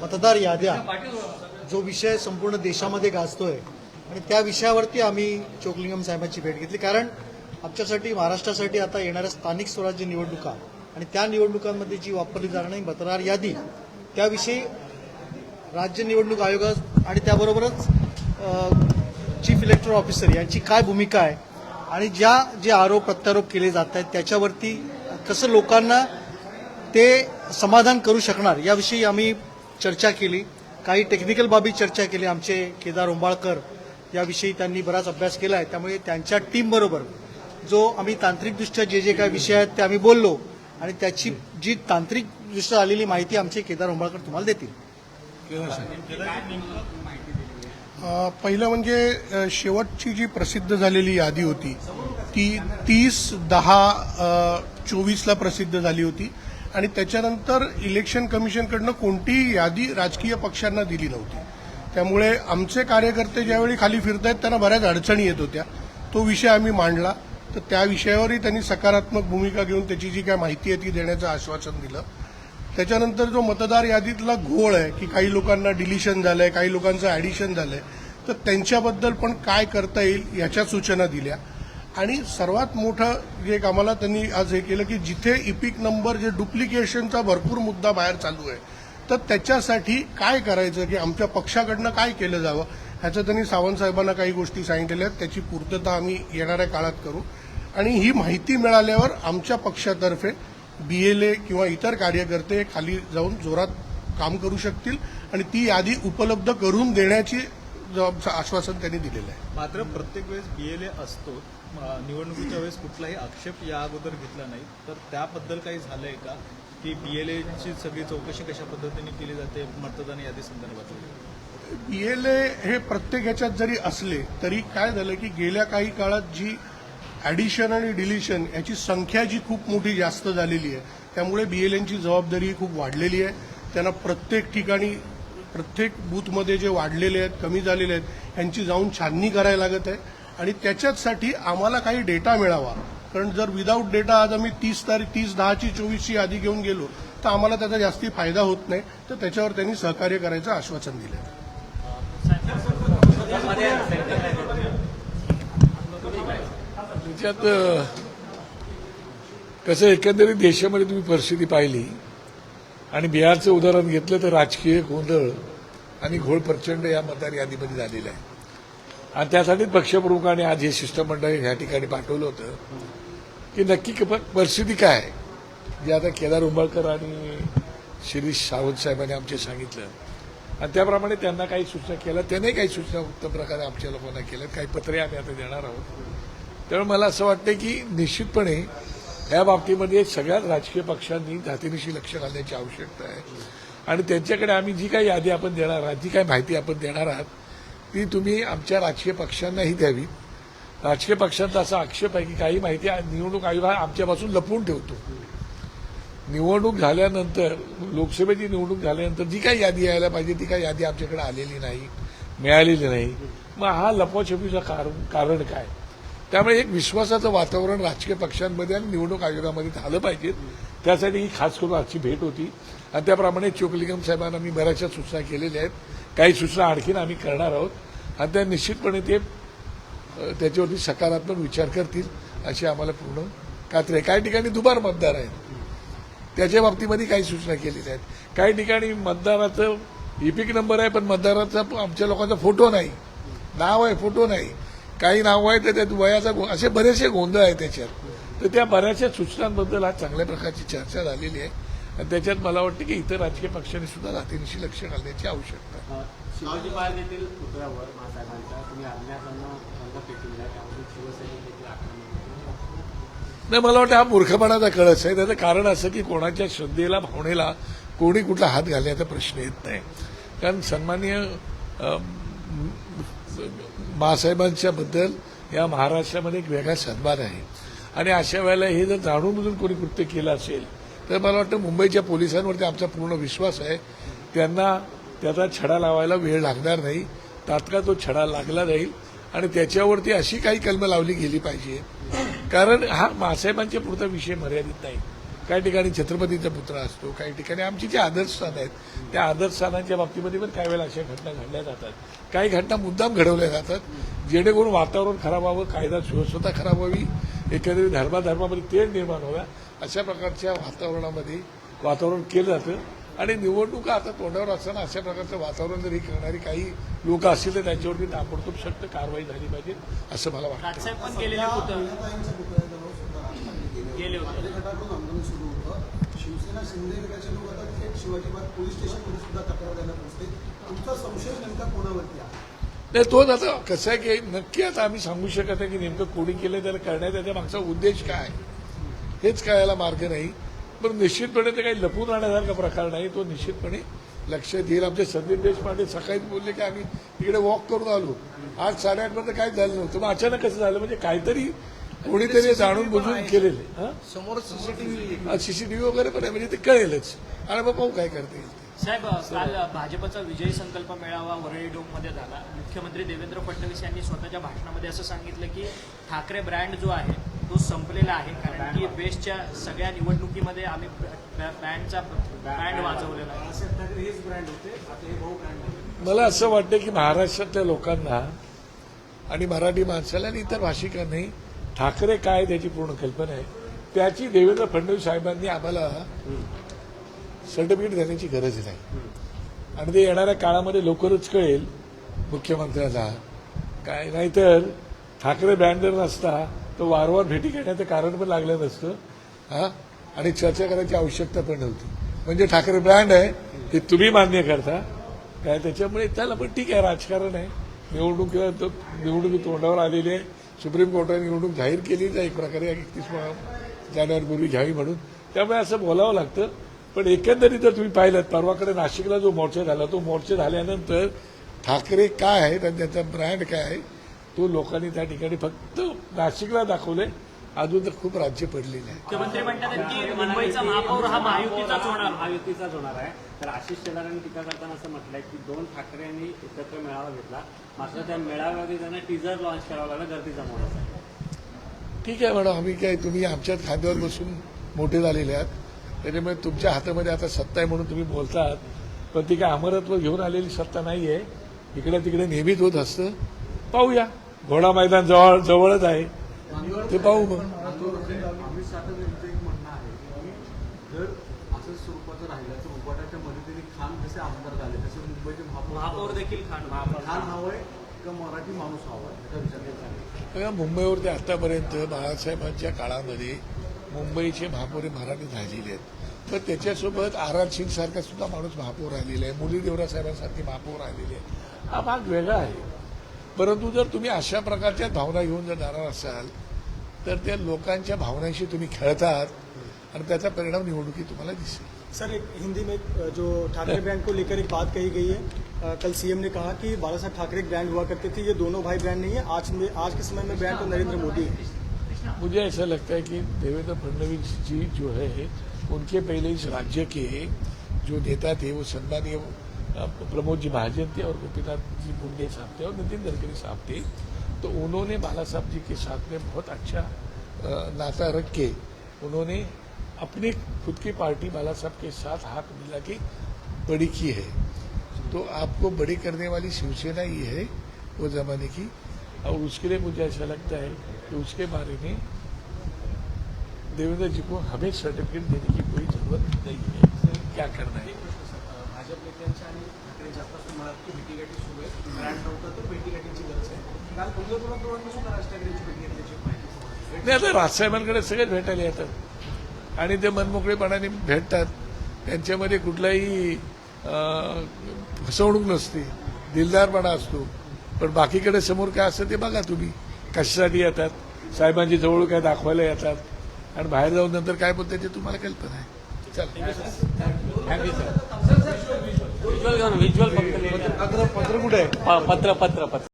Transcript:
मतदार याद्या जो विषय संपूर्ण देशामध्ये गाजतोय आणि त्या विषयावरती आम्ही चोकलिंगम साहेबांची भेट घेतली. कारण आमच्यासाठी महाराष्ट्रासाठी आता येणाऱ्या स्थानिक स्वराज्य निवडणुका आणि त्या निवडणुकांमध्ये जी वापरली जाणारी मतदार यादी त्याविषयी राज्य निवडणूक आयोग आणि त्याबरोबरच चीफ इलेक्टोरल ऑफिसर यांची काय भूमिका आहे आणि ज्या जे आरोप प्रत्यारोप केले जात आहेत त्याच्यावरती कसं लोकांना ते समाधान करू शकणार याविषयी आम्ही चर्चा केली. काही टेक्निकल बाबी चर्चा केली आमचे केदार उंबाळकर याविषयी त्यांनी बराच अभ्यास केला आहे. त्यामुळे त्यांच्या टीमबरोबर जो आम्ही तांत्रिकदृष्ट्या जे जे काही विषय आहेत ते आम्ही बोललो आणि त्याची जी तांत्रिकदृष्ट्या आलेली माहिती आमचे केदार उंबाळकर तुम्हाला देतील. पहिलं म्हणजे शेवटची जी प्रसिद्ध झालेली यादी होती ती तीस दहा चोवीसला प्रसिद्ध झाली होती. आणि त्याच्यानंतर इलेक्शन कमिशनकडनं कोणतीही यादी राजकीय पक्षांना दिली नव्हती. त्यामुळे आमचे कार्यकर्ते ज्यावेळी खाली फिरत आहेत त्यांना बऱ्याच अडचणी येत होत्या. तो विषय आम्ही मांडला. तर त्या विषयावरही त्यांनी सकारात्मक भूमिका घेऊन त्याची जी काय माहिती आहे ती देण्याचं आश्वासन दिलं. त्याच्यानंतर जो मतदार यादीतला घोळ आहे की काही लोकांना डिलिशन झालंय काही लोकांचं ॲडिशन झालंय तर त्यांच्याबद्दल पण काय करता येईल याच्या सूचना दिल्या. आणि सर्वात मोठं जे एक आम्हाला त्यांनी आज हे केलं की जिथे इपिक नंबर जे डुप्लिकेशनचा भरपूर मुद्दा बाहेर चालू आहे तर त्याच्यासाठी काय करायचं की आमच्या पक्षाकडनं काय केलं जावं ह्याचं त्यांनी सावंत साहेबांना काही गोष्टी सांगितलेल्या आहेत त्याची पूर्तता आम्ही येणाऱ्या काळात करू. आणि ही माहिती मिळाल्यावर आमच्या पक्षातर्फे बी एल ए किंवा इतर कार्यकर्ते खाली जाऊन जोरात काम करू शकतील आणि ती यादी उपलब्ध करून देण्याची आश्वासन त्यांनी दिलेलं आहे. मात्र प्रत्येक वेळेस बीएलए असतो निवडणुकीच्या वेळेस कुठलाही आक्षेप या अगोदर घेतला नाही. तर त्याबद्दल काही झालंय का? की बीएलएची सगळी चौकशी कशा पद्धतीने केली जाते मतदान यादी संदर्भात? बीएलए हे प्रत्येक ह्याच्यात जरी असले तरी काय झालं की गेल्या काही काळात जी ॲडिशन आणि डिलिशन याची संख्या जी खूप मोठी जास्त झालेली आहे त्यामुळे बीएलएनची जबाबदारी खूप वाढलेली आहे. त्यांना प्रत्येक ठिकाणी प्रत्येक बूथमध्ये जे वाढलेले आहेत कमी झालेले आहेत यांची जाऊन छाननी करायला लागत आहे. आणि त्याच्याचसाठी आम्हाला काही डेटा मिळावा. कारण जर विदाऊट डेटा आज आम्ही तीस तारीख तीस दहाची चोवीसची यादी घेऊन गेलो तर आम्हाला त्याचा जास्ती फायदा होत नाही. तर त्याच्यावर त्यांनी सहकार्य करायचं आश्वासन दिलं आहे त्याच्यात कसं एकंदरीत देशामध्ये तुम्ही परिस्थिती पाहिली. आणि बिहारचं उदाहरण घेतलं तर राजकीय गोंधळ आणि घोळ प्रचंड या मतदार यादीमध्ये झालेला आहे. आणि त्यासाठीच पक्षप्रमुखाने आज हे शिष्टमंडळ ह्या ठिकाणी पाठवलं होतं की नक्की परिस्थिती काय आहे? जे आता केदार उंबळकर आणि शिरीष सावंत साहेबांनी आमचे सांगितलं. आणि त्याप्रमाणे त्यांना काही सूचना केल्या. त्याने काही सूचना उत्तम प्रकारे आमच्या लोकांना केल्या. काही पत्रे आम्ही आता देणार आहोत. त्यामुळे मला असं वाटतं की निश्चितपणे या बाबतीमध्ये सगळ्याच राजकीय पक्षांनी जातीनिशी लक्ष घालण्याची आवश्यकता आहे. आणि त्यांच्याकडे आम्ही जी काही यादी आपण देणार आहात जी काही माहिती आपण देणार आहात ती तुम्ही आमच्या राजकीय पक्षांनाही द्यावी राजकीय पक्षांचा असा आक्षेप आहे की काही माहिती निवडणूक आयोग हा आमच्यापासून लपवून ठेवतो. निवडणूक झाल्यानंतर लोकसभेची निवडणूक झाल्यानंतर जी काही यादी यायला पाहिजे ती काही यादी आमच्याकडे आलेली नाही मिळालेली नाही. मग हा लपवाछपीचं कारण कारण काय? त्यामुळे एक विश्वासाचं वातावरण राजकीय पक्षांमध्ये आणि निवडणूक आयोगामध्ये झालं पाहिजे. त्यासाठी ही खास करून आजची भेट होती. आणि त्याप्रमाणे चोकलिंगम साहेबांना मी बऱ्याचशा सूचना केलेल्या आहेत. काही सूचना आणखीन आम्ही करणार आहोत. आणि त्या निश्चितपणे ते त्याच्यावरती सकारात्मक विचार करतील अशी आम्हाला पूर्ण खात्री आहे. काही ठिकाणी दुबार मतदार आहेत. त्याच्या बाबतीमध्ये काही सूचना केलेल्या आहेत. काही ठिकाणी मतदाराचं इपिक नंबर आहे पण मतदाराचा आमच्या लोकांचा फोटो नाही. नाव आहे फोटो नाही. काही नाव आहे तर त्यात वयाचा गो- असे बरेचसे गोंधळ आहे त्याच्यात. तर त्या बऱ्याचशा सूचनांबद्दल आज चांगल्या प्रकारची चर्चा झालेली आहे. आणि त्याच्यात मला वाटतं की इतर राजकीय पक्षांनी सुद्धा जातीनिशी लक्ष घालण्याची आवश्यकता शिवाजी पार्क येथील पुतळ्यावर तुम्ही नाही मला वाटतं हा मूर्खपणाचा कळस आहे. त्याचं कारण असं की कोणाच्या श्रद्धेला भावनेला कोणी कुठला हात घालण्याचा प्रश्न येत नाही. कारण सन्माननीय बाळासाहेबांच्याबद्दल या महाराष्ट्रामध्ये एक वेगळा सन्मान आहे. आणि अशा वेळेला हे जर जाणून बुजून कोणी कृत्य केलं असेल तर मला वाटतं मुंबईच्या पोलिसांवरती आमचा पूर्ण विश्वास आहे. त्यांना त्याचा छडा लावायला वेळ लागणार नाही. तात्काळ तो छडा लागला जाईल. आणि त्याच्यावरती अशी काही कलमं लावली गेली पाहिजे. कारण हा मासाहेबांच्या पुरता विषय मर्यादित नाही. काही ठिकाणी छत्रपतीचा पुत्र असतो काही ठिकाणी आमची जी आदर्शस्थान आहेत त्या आदर्शस्थानांच्या बाबतीमध्ये पण काही वेळेला अशा घटना घडल्या जातात. काही घटना मुद्दाम घडवल्या जातात जेणेकरून वातावरण खराब व्हावं कायदा सुव्यवस्था खराब व्हावी एकंदरीत धर्माधर्मामध्ये तेढ निर्माण व्हाव्या अशा प्रकारच्या वातावरणामध्ये वातावरण केलं जातं. आणि निवडणुका आता तोंडावर असताना अशा प्रकारचं वातावरण जरी करणारी काही लोक असतील तर त्यांच्यावरती ताबडतोब सक्त कारवाई झाली पाहिजे असं मला वाटतं राजसाहेब पण गेलेले होतं गेले होते. आंदोलन सुरू होतं. शिवसेना शिंदे गटाचे लोक आता थेट शिवाजी पार्क पोलीस स्टेशनमध्ये सुद्धा तक्रार द्यायला पोहोचते तुमचा संशय नेमका कोणावरती आहे? नाही तोच आता कसं आहे की नक्की आता आम्ही सांगू शकत नाही की नेमकं कोणी केलं त्याला करण्यात त्याच्या मागचा उद्देश काय हेच कळायला मार्ग नाही. पण निश्चितपणे ते काही लपून राहण्यासारखा प्रकार नाही. तो निश्चितपणे लक्षात येईल. आमचे संदीप देशपांडे सकाळीच बोलले की आम्ही तिकडे वॉक करून आलो. आज साडेआठपर्यंत काय झालं नव्हतं. मग अचानक कसं झालं? म्हणजे काहीतरी कोणीतरी जाणून बुजून केलेले. हां? समोर सीसीटीव्ही सीसीटीव्ही वगैरे पण आहे म्हणजे ते कळेलच. आणि मग पाहू काय करता येईल. साहेब काल भाजपचा विजयी संकल्प मेळावा वरळी डोममध्ये झाला. मुख्यमंत्री देवेंद्र फडणवीस यांनी स्वतःच्या भाषणामध्ये असं सांगितलं की ठाकरे ब्रँड जो आहे तो संपलेला आहे. कारण की बेस्टच्या सगळ्या निवडणुकीमध्ये आम्ही ब्रँडचा ब्रँड वाजवलेला आहे. मला असं वाटतं की महाराष्ट्रातल्या लोकांना आणि मराठी माणसाला आणि इतर भाषिकांनी ठाकरे काय त्याची पूर्ण कल्पना आहे? त्याची देवेंद्र फडणवीस साहेबांनी आम्हाला सर्टिफिकेट देण्याची गरज नाही आणि ते येणाऱ्या काळामध्ये लवकरच कळेल मुख्यमंत्र्याला. काय नाहीतर ठाकरे ब्रँड जर नसता तर वारंवार भेटी घेण्याचं कारण पण लागलं नसतं. हा? आणि चर्चा करायची आवश्यकता पण नव्हती. म्हणजे ठाकरे ब्रँड आहे हे तुम्ही मान्य करता. काय त्याच्यामुळे त्याला पण ठीक आहे राजकारण आहे. निवडणुकीला निवडणुकी तोंडावर आलेली आहे सुप्रीम कोर्टाने निवडणूक जाहीर केलीच आहे एक प्रकारे एकतीस जानेवारीपूर्वी घ्यावी म्हणून. त्यामुळे असं बोलावं लागतं. पण एकंदरीत जर तुम्ही पाहिलं परवाकडे नाशिकला जो मोर्चा झाला तो मोर्चा झाल्यानंतर ठाकरे काय आहेत आणि त्यांचा ब्रँड काय आहे तो लोकांनी त्या ठिकाणी फक्त नाशिकला दाखवले अजून तर खूप राज्य पडलेले आहे मुख्यमंत्री म्हणतात की मुंबईचा महापौर हा महायुतीचाच होणार. महायुतीचाच होणार आहे. तर आशिष शेलारांनी टीका करताना असं म्हटलंय की दोन ठाकरे यांनी एकत्र मेळावा घेतला. मात्र त्या मेळाव्यामध्ये त्यांना टीजर लॉन्च करावा लागला गर्दी जमवण्यासाठी ठीक आहे मॅडम आम्ही काय तुम्ही आमच्याच खांद्यावर बसून मोठे झालेले आहात. त्याच्यामुळे तुमच्या हातामध्ये आता सत्ता आहे म्हणून तुम्ही बोलतात. पण ती काय अमरत्व घेऊन आलेली सत्ता नाही आहे इकडे तिकडे नेहमीच होत असतं. पाहूया. घोडा मैदान जवळ जवळच आहे. ते पाहू मग. अमित एक म्हणणं आहे की जर असं स्वरूपाचं राहिलं तर उपाटाच्या मदतीने खान जसे आमदार झाले तसे मुंबईचे महापौर महापौर देखील खान खान हवंय का मराठी माणूस हवाय याचा विचार केला मुंबईवरती आतापर्यंत बाळासाहेबांच्या काळामध्ये मुंबईचे महापौर मराठी झालेले आहेत. तर त्याच्यासोबत आर आर सिंग सारखा सुद्धा माणूस महापौर राहिलेला आहे. मुली देवरा साहेबांसारखी महापौर राहिलेली आहे हा भाग वेगळा आहे. परंतु जर तुम्ही अशा प्रकारच्या भावना घेऊन जर जाणार असाल तर त्या लोकांच्या भावनांशी तुम्ही खेळतात आणि त्याचा परिणाम निवडणुकीत तुम्हाला दिसेल. सर एक हिंदी में एक, जो ठाकरे ब्रांड को लेकर एक बात कही गई है। अ, कल सीएम ने कहा कि बाला साहब ठाकरे ब्रांड हुआ करते थे ये दोनों भाई ब्रांड नहीं है। आज में आज के समय में ब्रांड तो नरेंद्र मोदी है। मुझे ऐसा लगता है कि देवेंद्र फडणवीस जी जो है उनके पहले इस राज्य के जो नेता थे वो सम्मानीय प्रमोद जी महाजन थे और गोपीनाथ जी मुंडे साहब थे और नितिन गडकरी साहब थे। तो उन्होंने बाला साहब जी के साथ में बहुत अच्छा नाता रख के उन्होंने अपने खुद की पार्टी बाला साहब के साथ हाथ मिला के बड़ी की है। तो आपको बड़ी करने वाली शिवसेना ही है वो जमाने की। और उसके लिए मुझे ऐसा लगता है कि उसके बारे में देवेंद्र जी को हमें सर्टिफिकेट देने की कोई ज़रूरत नहीं है। क्या करना म्हणाल की भेटीगाठी सुरू आहे. ब्रँड नव्हतं तर भेटीगाठीची गरज आहे. काल पंतप्रधान सुद्धा राज ठाकरेंची भेटी घेतल्याची माहिती. नाही आता राजसाहेबांकडे सगळेच भेटायला येतात. आणि ते मनमोकळेपणाने भेटतात. त्यांच्यामध्ये कुठलाही अं, फसवणूक नसते. दिलदारपणा असतो. पण बाकीकडे समोर काय असतं ते बघा तुम्ही. कशासाठी येतात? साहेबांची जवळ काय दाखवायला येतात? आणि बाहेर जाऊन नंतर काय बोलतात ते तुम्हाला कल्पना आहे. चला. व्हिज्युअल घेऊन व्हिज्युअल फक्त पत्र कुठे पत्र पत्र पत्र.